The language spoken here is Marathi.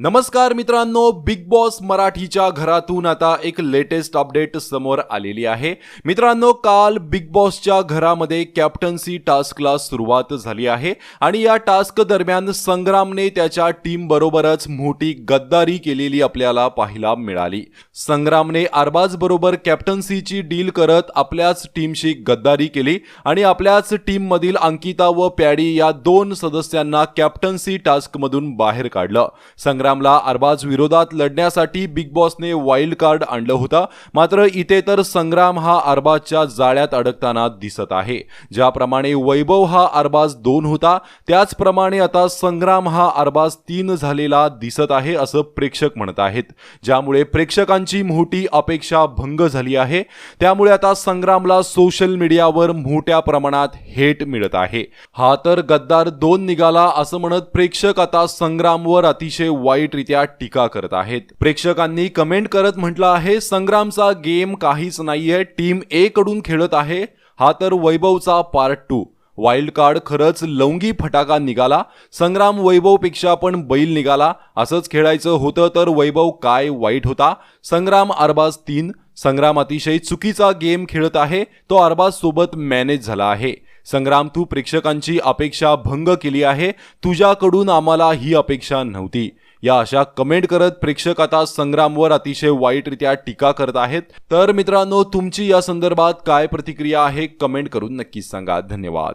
नमस्कार मित्रांनो बिग बॉस मराठीच्या घरातून आता एक लेटेस्ट अपडेट समोर आलेली आहे. मित्रांनो काल बिग बॉसच्या घरामध्ये कॅप्टन्सी टास्कला सुरुवात झाली आहे आणि या टास्क दरम्यान संग्रामने त्याच्या टीम बरोबरच मोठी गद्दारी केलेली आपल्याला पाहायला मिळाली. संग्रामने अरबाज बरोबर कॅप्टन्सीची डील करत आपल्याच टीमशी गद्दारी केली आणि आपल्याच टीममधील अंकिता व पॅडी या दोन सदस्यांना कॅप्टन्सी टास्कमधून बाहेर काढलं. संग्राम संग्रामला अरबाज विरोधात लढण्यासाठी बिग बॉसने वाईल्ड कार्ड आणलं होतं. मात्र इथे तर संग्राम हा अरबाजच्या जाळ्यात अडकताना दिसत आहे. ज्याप्रमाणे वैभव हा अरबाज दोन होता त्याचप्रमाणे आता संग्राम हा अरबाज तीन झालेला दिसत आहे असं प्रेक्षक म्हणत आहेत. ज्यामुळे प्रेक्षकांची मोठी अपेक्षा भंग झाली आहे. त्यामुळे आता संग्रामला सोशल मीडियावर मोठ्या प्रमाणात हेट मिळत आहे. हा तर गद्दार दोन निघाला असं म्हणत प्रेक्षक आता संग्रामवर अतिशय वाईटरित्या टीका करत आहेत. प्रेक्षकांनी कमेंट करत म्हटलं आहे संग्रामचा गेम काहीच नाहीये टीम ए कडून खेळत आहे हा तर वैभवचा पार्ट टू वाईल्ड कार्ड खरंच लवंगी फटाका निघाला संग्राम वैभवपेक्षा पण बैल निघाला असंच खेळायचं होतं तर वैभव काय वाईट होता? संग्राम अरबाज तीन. संग्राम अतिशय चुकीचा गेम खेळत आहे तो अरबाज सोबत मॅनेज झाला आहे. संग्राम तू प्रेक्षकांची अपेक्षा भंग केली आहे तुझ्याकडून आम्हाला ही अपेक्षा नव्हती. या अशा कमेंट करत प्रेक्षक आता संग्रामवर अतिशय वाईटरित्या टीका करत आहेत. तर मित्रांनो तुमची या संदर्भात काय प्रतिक्रिया आहे कमेंट करून नक्कीच सांगा. धन्यवाद.